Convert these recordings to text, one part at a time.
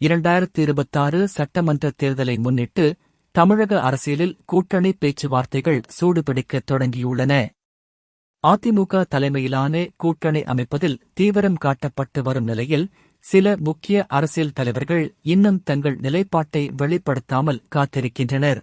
இரண்டாயிரத்தி இருபத்தாறு சட்டமன்ற தேர்தலை முன்னிட்டு தமிழக அரசியலில் கூட்டணி பேச்சுவார்த்தைகள் சூடுபிடிக்க தொடங்கியுள்ளன. அதிமுக தலைமையிலான கூட்டணி அமைப்பதில் தீவிரம் காட்டப்பட்டு வரும் நிலையில் சில முக்கிய அரசியல் தலைவர்கள் இன்னும் தங்கள் நிலைப்பாட்டை வெளிப்படுத்தாமல் காத்திருக்கின்றனர்.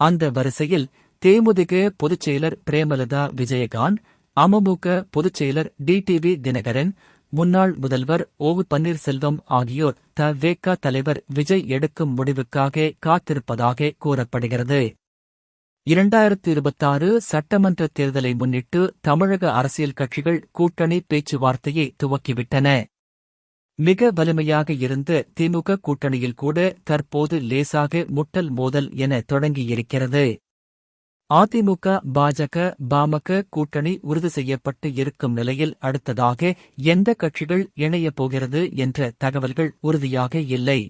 அந்த வரிசையில் தேமுதிக பொதுச்செயலர் பிரேமலதா விஜயகாந்த் அமமுக பொதுச்செயலர் டிடிவி தினகரன் முன்னாள் முதல்வர் ஓ. பன்னீர்செல்வம் ஆகியோர் தவேக தலைவர் விஜய் எடுக்கும் முடிவுக்காக காத்திருப்பதாக கூறப்படுகிறது. இரண்டாயிரத்தி இருபத்தாறு சட்டமன்ற தேர்தலை முன்னிட்டு தமிழக அரசியல் கட்சிகள் கூட்டணி பேச்சுவார்த்தையை துவக்கிவிட்டன. மிக வலிமையாக இருந்த திமுக கூட்டணியில் கூட தற்போது லேசாக முட்டல் மோதல் என தொடங்கியிருக்கிறது. அதிமுக பாஜக பாமக கூட்டணி உறுதி செய்யப்பட்டு இருக்கும் நிலையில் அடுத்ததாக எந்த கட்சிகள் இணையப் போகிறது என்ற தகவல்கள் உறுதியாக இல்லை.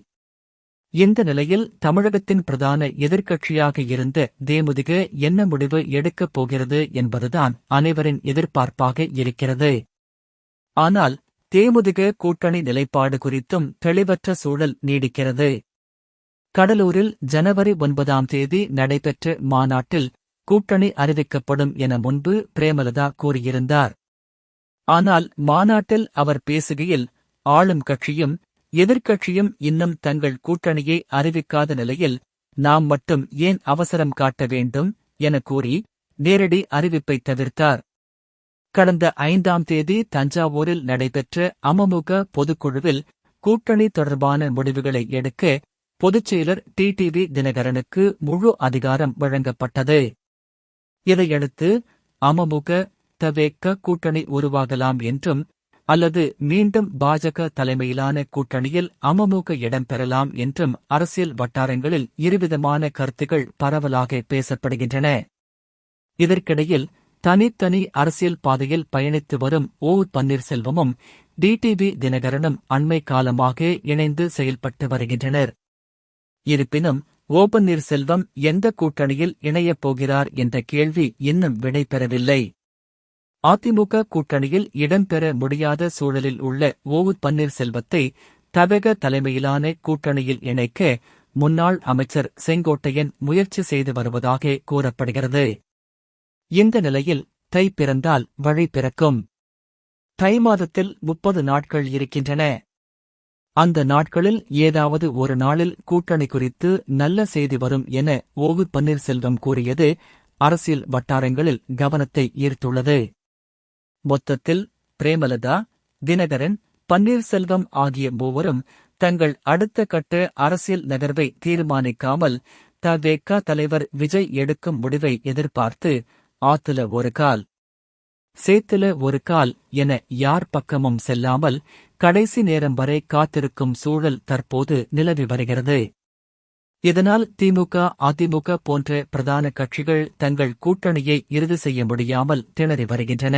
இந்த நிலையில் தமிழகத்தின் பிரதான எதிர்க்கட்சியாக இருந்த தேமுதிக என்ன முடிவு எடுக்கப் போகிறது என்பதுதான் அனைவரின் எதிர்பார்ப்பாக இருக்கிறது. ஆனால் தேமுதிக கூட்டணி நிலைப்பாடு குறித்தும் தெளிவற்ற சூழல் நீடிக்கிறது. கடலூரில் ஜனவரி ஒன்பதாம் தேதி நடைபெற்ற மாநாட்டில் கூட்டணி அறிவிக்கப்படும் என முன்பு பிரேமலதா கூறியிருந்தார். ஆனால் மாநாட்டில் அவர் பேசுகையில் ஆளும் கட்சியும் எதிர்க்கட்சியும் இன்னும் தங்கள் கூட்டணியை அறிவிக்காத நிலையில் நாம் மட்டும் ஏன் அவசரம் காட்ட வேண்டும் என கூறி நேரடி அறிவிப்பை தவிர்த்தார். கடந்த ஐந்தாம் தேதி தஞ்சாவூரில் நடைபெற்ற அமமுக பொதுக்குழுவில் கூட்டணி தொடர்பான முடிவுகளை எடுக்க பொதுச்செயலர் டிடிவி தினகரனுக்கு முழு அதிகாரம் வழங்கப்பட்டது. இதையடுத்து அமமுக தவேக்க கூட்டணி உருவாகலாம் என்றும் அல்லது மீண்டும் பாஜக தலைமையிலான கூட்டணியில் அமமுக இடம்பெறலாம் என்றும் அரசியல் வட்டாரங்களில் இருவிதமான கருத்துகள் பரவலாக பேசப்படுகின்றன. இதற்கிடையில் தனித்தனி அரசியல் பாதையில் பயணித்து வரும் ஓ. பன்னீர்செல்வமும் டிடிவி தினகரனும் அண்மை காலமாக இணைந்து செயல்பட்டு வருகின்றனர். இருப்பினும் ஓபன்னீர் செல்வம் எந்த கூட்டணியில் இணையப் போகிறார் என்ற கேள்வி இன்னும் விடை பெறவில்லை அதிமுக கூட்டணியில் இடம்பெற முடியாத சூழலில் உள்ள ஓ பன்னீர்செல்வத்தை தவக தலைமையிலான கூட்டணியில் இணைக்க முன்னாள் அமைச்சர் செங்கோட்டையன் முயற்சி செய்து வருவதாக கூறப்படுகிறது. இந்த நிலையில் தை பிறந்தால் வழி பிறக்கும். தை மாதத்தில் முப்பது நாட்கள் இருக்கின்றன. அந்த நாட்களில் ஏதாவது ஒரு நாளில் கூட்டணி குறித்து நல்ல செய்தி வரும் என ஓவு பன்னீர்செல்வம் கூறியது அரசியல் வட்டாரங்களில் கவனத்தை ஈர்த்துள்ளது. மொத்தத்தில் பிரேமலதா தினகரன் பன்னீர்செல்வம் ஆகிய மூவரும் தங்கள் அடுத்த கட்ட அரசியல் நகர்வை தீர்மானிக்காமல் தவேக தலைவர் விஜய் எடுக்கும் முடிவை எதிர்பார்த்து ஆத்துல ஒரு கால். சேத்துல ஒரு கால் என யார் பக்கமும் செல்லாமல் கடைசி நேரம் வரை காத்திருக்கும் சூழல் தற்போது நிலவி வருகிறது. இதனால் திமுக அதிமுக போன்ற பிரதான கட்சிகள் தங்கள் கூட்டணியை இறுதி செய்ய முடியாமல் திணறி வருகின்றன.